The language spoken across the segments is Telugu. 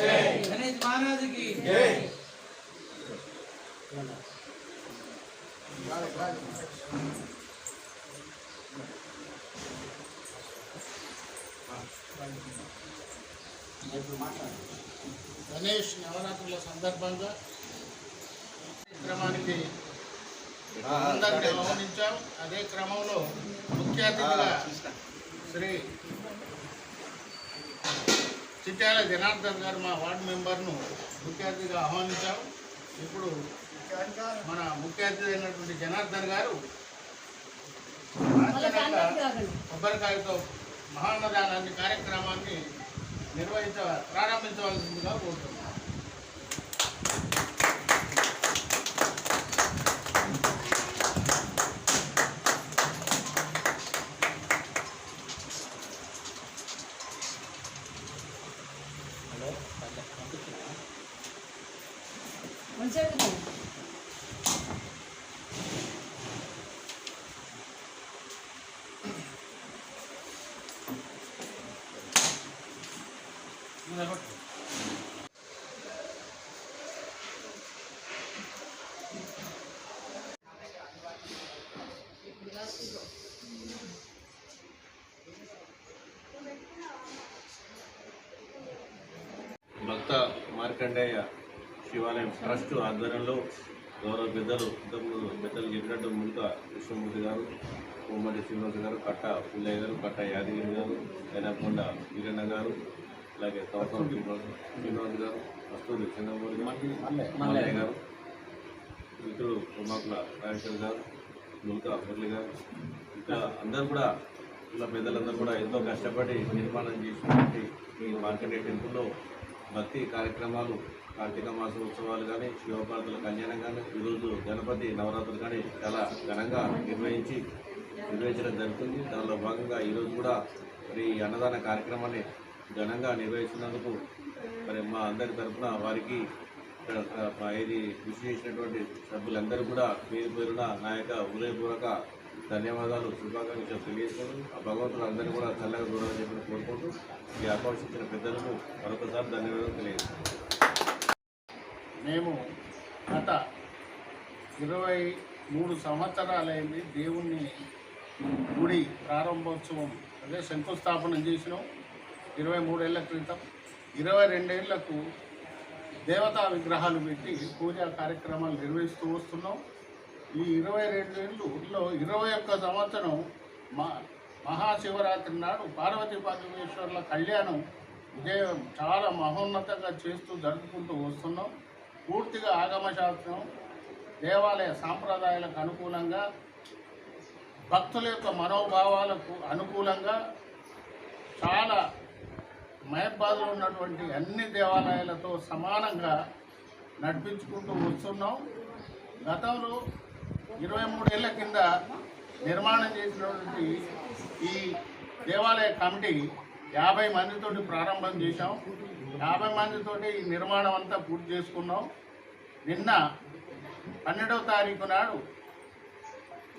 గణేష్ మహారాజుకి. గణేష్ నవరాత్రుల సందర్భంగా క్రమానికి అందరినీ ఆహ్వానించాం అదే క్రమంలో ముఖ్య అతిథిగా శ్రీ చిట్యాల జనార్దన్ గారు మా వార్డు మెంబర్ను ముఖ్య అతిథిగా ఆహ్వానించాం ఇప్పుడు మన ముఖ్య అతిథి అయినటువంటి జనార్దన్ గారు కొబ్బరికాయతో మహాన్నదానాన్ని కార్యక్రమాన్ని నిర్వహించ ప్రారంభించవలసిందిగా కోరుతున్నాం భక్త మార్కండేయ శివాలయం ట్రస్ట్ ఆధ్వర్యంలో గౌరవ పెద్దలు ఇంతకుముందు పెద్దలు చెప్పినట్టు ముందుగా కృష్ణమూర్తి గారు ఉమ్మడి శ్రీనివాస గారు కట్ట పుల్లయ్య గారు కట్ట యాదగిరి గారు ఎనకొండ వీరన్న గారు అలాగే కవసం శ్రీనివాస గారు కస్తూరి చంద్రమూర్తి గారు మల్లయ్య గారు మిత్రుడు ఉమాకుల రాజేశ్వర్ గారు ముల్కా మురళి గారు ఇంకా అందరూ కూడా ఇలా పెద్దలందరూ కూడా ఎంతో కష్టపడి నిర్మాణం చేసినటువంటి ఈ మార్కండే టెంపుల్లో భక్తి కార్యక్రమాలు కార్తీక మాస ఉత్సవాలు కానీ శివపార్వతుల కళ్యాణం కానీ ఈరోజు గణపతి నవరాత్రులు కానీ చాలా ఘనంగా నిర్వహించి నిర్వహించడం జరుగుతుంది. దానిలో భాగంగా ఈరోజు కూడా మరి ఈ అన్నదాన కార్యక్రమాన్ని ఘనంగా నిర్వహిస్తున్నందుకు మరి మా అందరి తరఫున వారికి ఇది కృషి చేసినటువంటి సభ్యులందరూ కూడా పేరు పేరున నా యొక్క హృదయపూర్వక ధన్యవాదాలు. శుభాకాంక్షలు తెలియజేసుకుంటూ ఆ భగవంతుడు అందరినీ కూడా చల్లగా చూడాలని చెప్పి కోరుకుంటూ ఈ ఆకాంక్షించిన పెద్దలకు మరొకసారి ధన్యవాదాలు తెలియజేస్తున్నాను మేము గత ఇరవై మూడు సంవత్సరాలైంది దేవుణ్ణి గుడి ప్రారంభోత్సవం అదే శంకుస్థాపన చేసినాం ఇరవై మూడేళ్ళ క్రితం. ఇరవై రెండేళ్ళకు దేవతా విగ్రహాలు పెట్టి పూజా కార్యక్రమాలు నిర్వహిస్తూ వస్తున్నాం. ఈ ఇరవై రెండేళ్ళలో ఇరవై ఒక్క సంవత్సరం మా మహాశివరాత్రి నాడు పార్వతీ పరమేశ్వర్ల కళ్యాణం విజయం చాలా మహోన్నతంగా చేస్తూ జరుపుకుంటూ వస్తున్నాం. పూర్తిగా ఆగమశాస్త్రం దేవాలయ సాంప్రదాయాలకు అనుకూలంగా భక్తుల యొక్క మనోభావాలకు అనుకూలంగా చాలా మహబాద్లో ఉన్నటువంటి అన్ని దేవాలయాలతో సమానంగా నడిపించుకుంటూ వస్తున్నాం. గతంలో ఇరవై మూడేళ్ళ కింద నిర్మాణం చేసినటువంటి ఈ దేవాలయ కమిటీ యాభై మందితోటి ప్రారంభం చేశాం. యాభై మందితోటి ఈ నిర్మాణం అంతా పూర్తి చేసుకున్నాం. నిన్న పన్నెండవ తారీఖు నాడు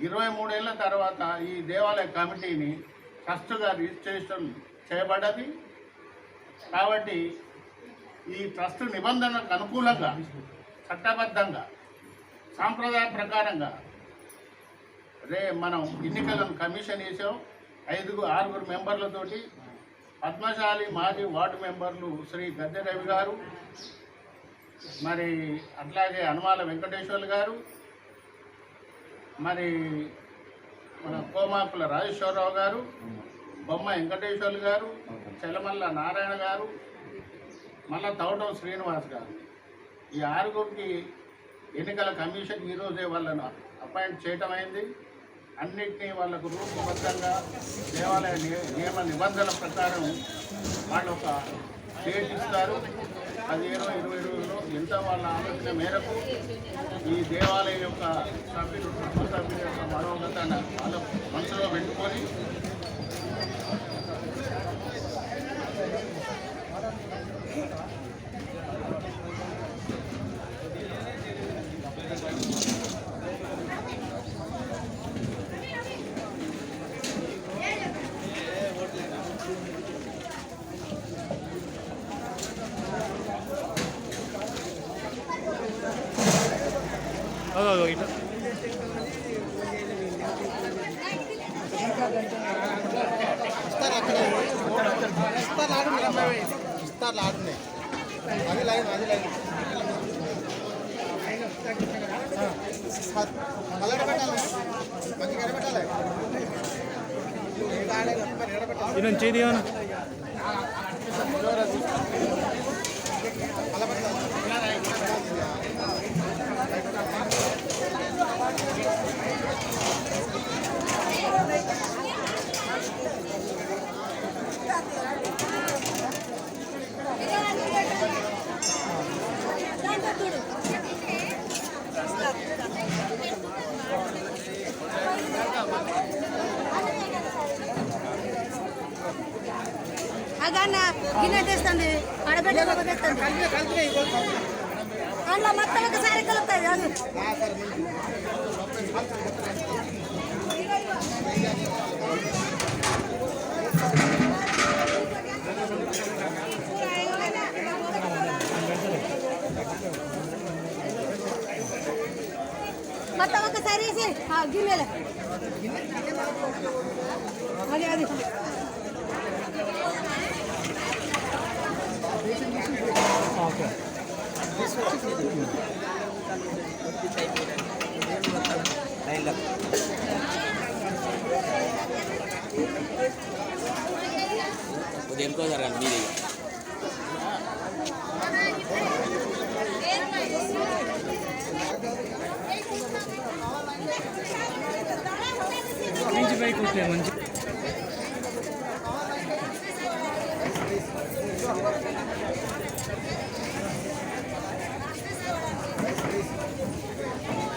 ఇరవై మూడేళ్ళ తర్వాత ఈ దేవాలయ కమిటీని ట్రస్ట్గా రిజిస్ట్రేషన్ చేయబడ్డది. కాబట్టి ఈ ట్రస్ట్ నిబంధనకు అనుకూలంగా చట్టబద్ధంగా సాంప్రదాయ ప్రకారంగా రే మనం ఎన్నికలను కమిషన్ వేసాం. ఐదుగురు ఆరుగురు మెంబర్లతోటి పద్మశాలి మాజీ వార్డు మెంబర్లు శ్రీ గద్దె రవి గారు మరి అట్లాగే హనుమాల వెంకటేశ్వర్లు గారు మరి మన కోమాకుల రాజేశ్వరరావు గారు బొమ్మ వెంకటేశ్వర్లు గారు చెలమల్ల నారాయణ గారు మళ్ళా తౌటం శ్రీనివాస్ గారు. ఈ ఆరుగురికి ఎన్నికల కమిషన్ ఈరోజే వాళ్ళను అపాయింట్ చేయటం అయింది. అన్నింటినీ వాళ్ళకు రూపబద్ధంగా దేవాలయ నియమ నిబంధనల ప్రకారం వాళ్ళు ఒక డేట్ ఇస్తారు. పదిహేను ఇరవై ఇరవైలో ఎంత వాళ్ళ ఆలోచన మేరకు ఈ దేవాలయం యొక్క సభ్యులు కుటుంబ సభ్యుల యొక్క మనోగతాన్ని వాళ్ళ మనసులో పెట్టుకొని ఇటు. ఇస్తారు? అక్కడ ఇస్తారు ఆడున్నాయి అది లైన్ అది లైన్ మళ్ళీ పెట్టాలి మంచిగా ఎడబెట్టాలి ఇది నుంచి ఇది ఏమన్నా గిన్నె తెస్తుంది ఆడబిడ్డ తెస్తుంది. అందులో మొత్తం ఒకసారి కలుపుతుంది అది మొత్తం ఒకసారి వేసి గిన్నెలు. అది అది. ఉదయం కోసం రండి మీది మంచి బైక్ ఉంటాయి మంచి Thank you.